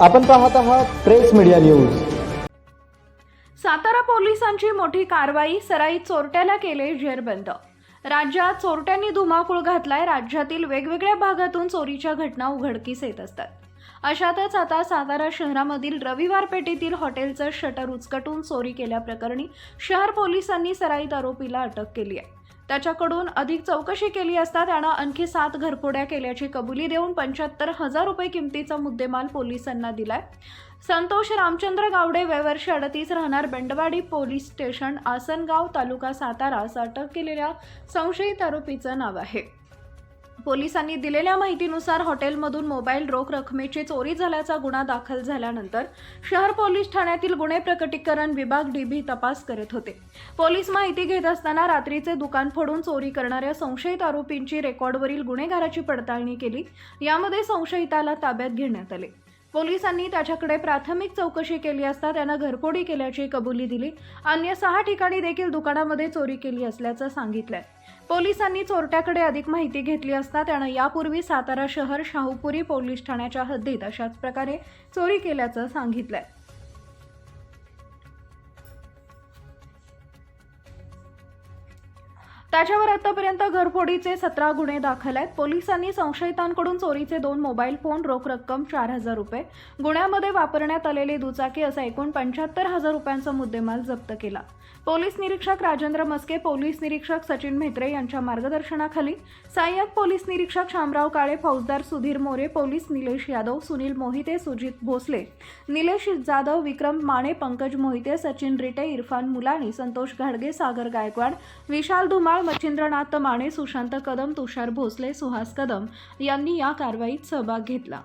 आपण पाहत आहात प्रेस मीडिया न्यूज. सातारा पोलिसांची मोठी कारवाई सराई चोरट्याला केले जेरबंद. राज्यात चोरट्यांनी धुमाकूळ घातलाय राज्यातील वेगवेगळ्या भागातून चोरीच्या घटना उघडकीस येत असतात. अशातच आता सातारा शहरामधील रविवार पेठेतील हॉटेलचं शटर उचकटून चोरी केल्याप्रकरणी शहर पोलिसांनी सराईत आरोपीला अटक केली आहे. त्याच्याकडून अधिक चौकशी केली असता त्यानं आणखी सात घरफोड्या केल्याची कबुली देऊन पंच्याहत्तर हजार रुपये किमतीचा मुद्देमाल पोलिसांना दिलाय. संतोष रामचंद्र गावडे वेवर्षी अडतीस राहणार बेंडवाडी पोलीस स्टेशन आसनगाव तालुका सातारा असं अटक केलेल्या संशयित आरोपीचं नाव आहे. पोलिसांनी दिलेल्या माहितीनुसार हॉटेलमधून मोबाईल रोख रकमेची चोरी झाल्याचा गुन्हा दाखल झाल्यानंतर शहर पोलीस ठाण्यातील गुन्हे प्रकटीकरण विभाग डीबी तपास करत होते. पोलीस माहिती घेत असताना रात्रीचे दुकान फोडून चोरी करणाऱ्या संशयित आरोपींची रेकॉर्डवरील गुन्हेगाराची पडताळणी केली. यामध्ये संशयिताला ताब्यात घेण्यात आले. पोलिसांनी त्याच्याकडे प्राथमिक चौकशी केली असता त्यानं घरफोडी केल्याची कबुली दिली. अन्य सहा ठिकाणी देखील दुकानामध्ये चोरी केली असल्याचं सांगितलंय. पोलिसांनी चोरट्याकडे अधिक माहिती घेतली असता त्यानं यापूर्वी सातारा शहर शाहूपुरी पोलीस ठाण्याच्या हद्दीत अशाच प्रकारे चोरी केल्याचं सांगितलंय. त्याच्यावर आतापर्यंत घरफोडीचे सतरा गुन्हे दाखल आहेत. पोलिसांनी संशयितांकडून चोरीचे दोन मोबाईल फोन रोख रक्कम चार हजार रुपये गुन्ह्यामध्ये वापरण्यात आलेली दुचाकी असा एकूण पंच्याहत्तर हजार रुपयांचा मुद्देमाल जप्त केला. पोलीस निरीक्षक राजेंद्र मस्के पोलीस निरीक्षक सचिन म्हेत्रे यांच्या मार्गदर्शनाखाली सहाय्यक पोलीस निरीक्षक शामराव काळे फौजदार सुधीर मोरे पोलीस निलेश यादव सुनील मोहिते सुजित भोसले निलेश जाधव विक्रम माने पंकज मोहिते सचिन रिटे इरफान मुलानी संतोष घाडगे सागर गायकवाड विशाल धुमाळ मच्छिंद्रनाथ माने सुशांत कदम तुषार भोसले सुहास कदम यांनी या कारवाईत सहभाग घेतला.